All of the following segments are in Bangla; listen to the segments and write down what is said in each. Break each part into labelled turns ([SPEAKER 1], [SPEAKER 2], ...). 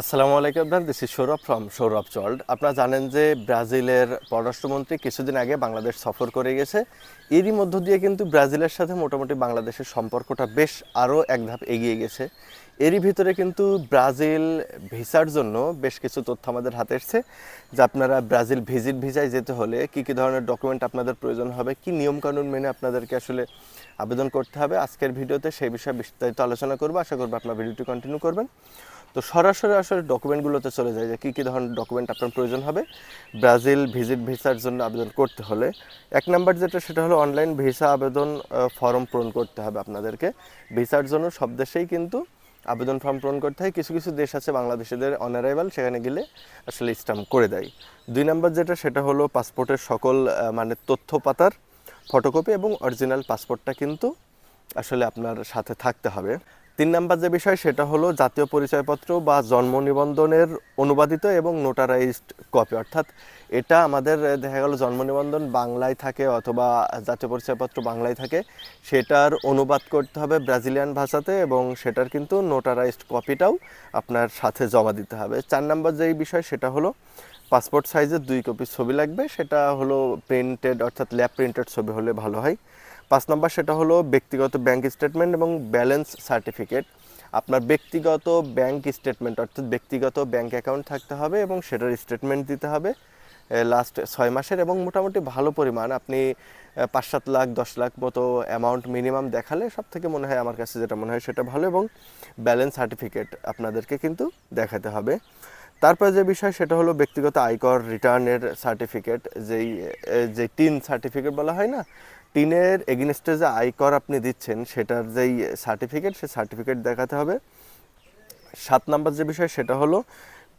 [SPEAKER 1] আসসালামু আলাইকুম আপনার দিস সৌরভ ফ্রম সৌরভ চল্ড। আপনারা জানেন যে ব্রাজিলের পররাষ্ট্রমন্ত্রী কিছুদিন আগে বাংলাদেশ সফর করে গেছে। এরই মধ্য দিয়ে কিন্তু ব্রাজিলের সাথে মোটামুটি বাংলাদেশের সম্পর্কটা বেশ আরও এক ধাপ এগিয়ে গেছে। এরই ভিতরে কিন্তু ব্রাজিল ভিসার জন্য বেশ কিছু তথ্য আমাদের হাতে এসছে, যে আপনারা ব্রাজিল ভিজিট ভিসায় যেতে হলে কী কী ধরনের ডকুমেন্ট আপনাদের প্রয়োজন হবে, কি নিয়মকানুন মেনে আপনাদেরকে আসলে আবেদন করতে হবে। আজকের ভিডিওতে সেই বিষয়ে বিস্তারিত আলোচনা করব। আশা করব আপনার ভিডিওটি কন্টিনিউ করবেন। তো সরাসরি আসলে ডকুমেন্টগুলোতে চলে যায় যে কী কী ধরনের ডকুমেন্ট আপনার প্রয়োজন হবে। ব্রাজিল ভিজিট ভিসার জন্য আবেদন করতে হলে। এক নাম্বার যেটা, সেটা হলো অনলাইন ভিসা আবেদন ফর্ম পূরণ করতে হবে আপনাদেরকে। ভিসার জন্য সব দেশেই কিন্তু আবেদন ফর্ম পূরণ করতে হয়। কিছু কিছু দেশ আছে বাংলাদেশিদের অনারাইভাল সেখানে গেলে আসলে স্টাম্প করে দেয়। দুই নাম্বার যেটা, সেটা হলো পাসপোর্টের সকল মানে তথ্য পাতার ফটোকপি এবং অরিজিনাল পাসপোর্টটা কিন্তু আসলে আপনার সাথে থাকতে হবে। তিন নাম্বার যে বিষয়, সেটা হলো জাতীয় পরিচয়পত্র বা জন্ম নিবন্ধনের অনুবাদিত এবং নোটারাইজড কপি। অর্থাৎ এটা আমাদের দেখা গেল জন্ম নিবন্ধন বাংলায় থাকে অথবা জাতীয় পরিচয়পত্র বাংলায় থাকে, সেটার অনুবাদ করতে হবে ব্রাজিলিয়ান ভাষাতে এবং সেটার কিন্তু নোটারাইজড কপিটাও আপনার সাথে জমা দিতে হবে। চার নাম্বার যেই বিষয়, সেটা হলো পাসপোর্ট সাইজের দুই কপি ছবি লাগবে। সেটা হলো প্রিন্টেড অর্থাৎ ল্যাব প্রিন্টেড ছবি হলে ভালো হয়। পাঁচ নম্বর সেটা হলো ব্যক্তিগত ব্যাংক স্টেটমেন্ট এবং ব্যালেন্স সার্টিফিকেট আপনার ব্যক্তিগত ব্যাংক স্টেটমেন্ট অর্থাৎ ব্যক্তিগত ব্যাংক অ্যাকাউন্ট থাকতে হবে এবং সেটার স্টেটমেন্ট দিতে হবে লাস্ট ছয় মাসের এবং মোটামুটি ভালো পরিমাণ। আপনি পাঁচ সাত লাখ, দশ লাখ মতো অ্যামাউন্ট মিনিমাম দেখালে সব থেকে মনে হয় আমার কাছে যেটা মনে হয় সেটা ভালো এবং ব্যালেন্স সার্টিফিকেট আপনাদেরকে কিন্তু দেখাতে হবে। তারপরে যে বিষয়, সেটা হলো ব্যক্তিগত আয়কর রিটার্নের সার্টিফিকেট, যেই যে টিন সার্টিফিকেট বলা হয় না টিনের এগেনস্টে যে আয়কর আপনি দিচ্ছেন, সেটার যেই সার্টিফিকেট, সে সার্টিফিকেট দেখাতে হবে। সাত নাম্বার যে বিষয়, সেটা হলো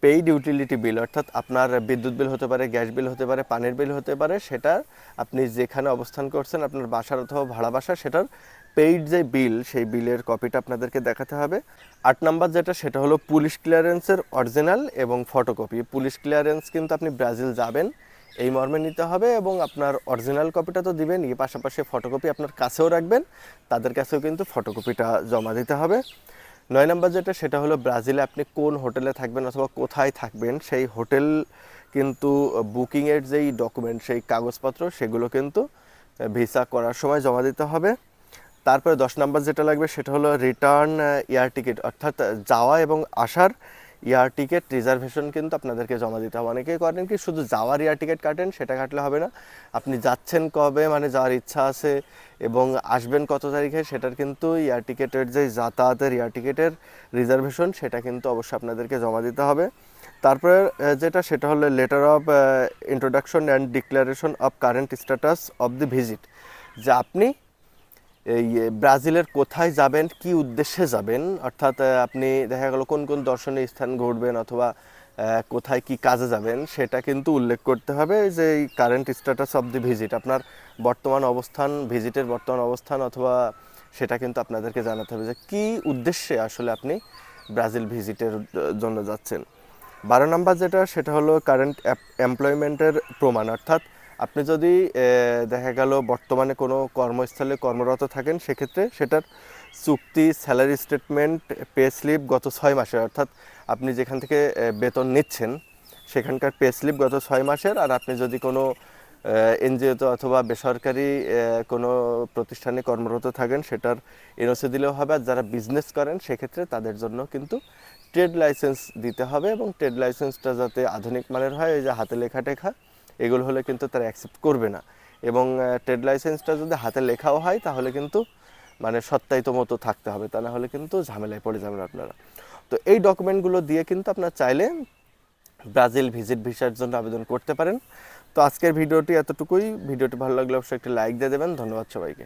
[SPEAKER 1] পেইড ইউটিলিটি বিল অর্থাৎ আপনার বিদ্যুৎ বিল হতে পারে, গ্যাস বিল হতে পারে, পানির বিল হতে পারে, সেটার আপনি যেখানে অবস্থান করছেন, আপনার বাসার অথবা ভাড়া বাসা সেটার পেইড যে বিল সেই বিলের কপিটা আপনাদেরকে দেখাতে হবে। আট নাম্বার যেটা, সেটা হলো পুলিশ ক্লিয়ারেন্সের অরিজিনাল এবং ফটোকপি পুলিশ ক্লিয়ারেন্স কিন্তু আপনি ব্রাজিল যাবেন, এই মর্মে নিতে হবে এবং আপনার অরিজিনাল কপিটা তো দিবেনই পাশাপাশি ফটোকপি আপনার কাছেও রাখবেন, তাদের কাছেও কিন্তু ফটোকপিটা জমা দিতে হবে। নয় নাম্বার যেটা, সেটা হলো ব্রাজিলে আপনি কোন হোটেলে থাকবেন অথবা কোথায় থাকবেন, সেই হোটেল কিন্তু বুকিংয়ের যেই ডকুমেন্ট সেই কাগজপত্র, সেগুলো কিন্তু ভিসা করার সময় জমা দিতে হবে। তারপরে দশ নম্বর যেটা লাগবে সেটা হলো রিটার্ন এয়ার টিকিট অর্থাৎ যাওয়া এবং আসার এয়ার টিকিট রিজার্ভেশন কিন্তু আপনাদেরকে জমা দিতে হবে। অনেকেই করেন কি, শুধু যাওয়ার এয়ার টিকিট কাটেন, সেটা কাটলে হবে না। আপনি যাচ্ছেন কবে মানে যাওয়ার ইচ্ছা আছে এবং আসবেন কত তারিখে, সেটার কিন্তু এয়ার টিকিটের যে যাতায়াতের এয়ার টিকিটের রিজার্ভেশন সেটা কিন্তু অবশ্যই আপনাদেরকে জমা দিতে হবে। তারপরে যেটা, সেটা হলো letter of introduction and declaration of current status of the visit যে আপনি এই ব্রাজিলের কোথায় যাবেন, কি উদ্দেশ্যে যাবেন? অর্থাৎ আপনি দেখা গেল কোন কোন দর্শনীয় স্থান ঘুরবেন অথবা কোথায় কি কাজে যাবেন, সেটা কিন্তু উল্লেখ করতে হবে যে current status of the visit আপনার বর্তমান অবস্থান ভিজিটের বর্তমান অবস্থান অথবা সেটা কিন্তু আপনাদেরকে জানাতে হবে যে কি উদ্দেশ্যে আসলে আপনি ব্রাজিল ভিজিটের জন্য যাচ্ছেন। বারো নাম্বার যেটা, সেটা হলো কারেন্ট এমপ্লয়মেন্টের প্রমাণ, অর্থাৎ আপনি যদি দেখা গেল বর্তমানে কোনো কর্মস্থলে কর্মরত থাকেন, সেক্ষেত্রে সেটার চুক্তি স্যালারি স্টেটমেন্ট পে স্লিপ গত ছয় মাসের, অর্থাৎ আপনি যেখান থেকে বেতন নিচ্ছেন, সেখানকার পে স্লিপ গত ছয় মাসের, আর আপনি যদি কোনো এনজিওতে অথবা বেসরকারি কোনো প্রতিষ্ঠানে কর্মরত থাকেন, সেটার এনওসি দিলেও হবে, আর যারা বিজনেস করেন, সেক্ষেত্রে তাদের জন্য কিন্তু ট্রেড লাইসেন্স দিতে হবে, এবং ট্রেড লাইসেন্সটা যাতে আধুনিক মানের হয়, এই যে হাতে লেখা টেখা এগুলো হলে কিন্তু তারা অ্যাকসেপ্ট করবে না। এবং ট্রেড লাইসেন্সটা যদি হাতে লেখাও হয়, তাহলে কিন্তু মানে সত্যায়িত মতো থাকতে হবে। তা না হলে কিন্তু ঝামেলায় পড়ে যাবেন আপনারা। তো এই ডকুমেন্টগুলো দিয়ে কিন্তু আপনার চাইলে ব্রাজিল ভিজিট ভিসার জন্য আবেদন করতে পারেন। তো আজকের ভিডিওটি এতটুকুই। ভিডিওটি ভালো লাগলে অবশ্যই একটি লাইক দিয়ে দেবেন। ধন্যবাদ সবাইকে।